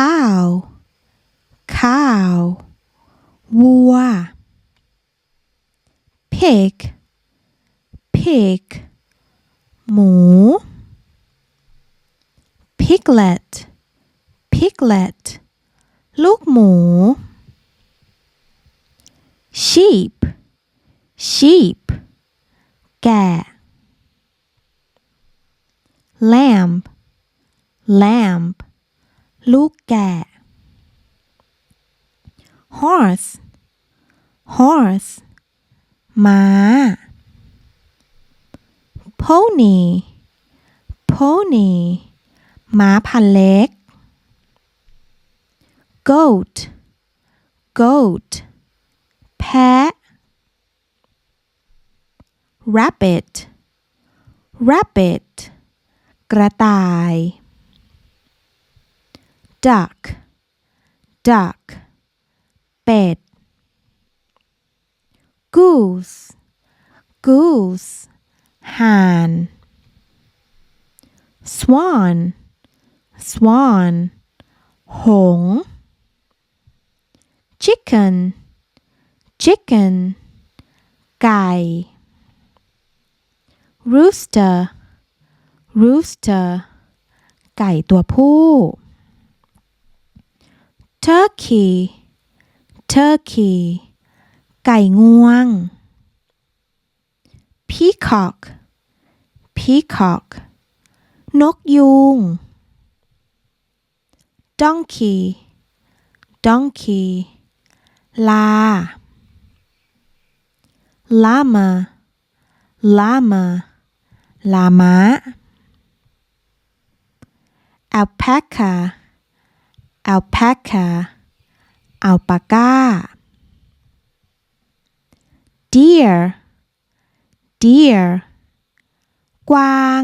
cow cow วัว pig pig หมู piglet piglet ลูกหมู sheep sheep แกะ lamb lamb ลูกแกะ horse horse ม้า pony pony ม้าพันเล็ก goat goat แพะ rabbit rabbit กระต่าย duck duck เป็ด goose goose ห่าน swan swan หงส์ chicken chicken ไก่ rooster rooster ไก่ตัวผู้ turkey turkey ไก่งวง peacock peacock นกยูง donkey donkey ลา llama llama ลาม้า alpaca alpaca อัลปาก้า deer deer กวาง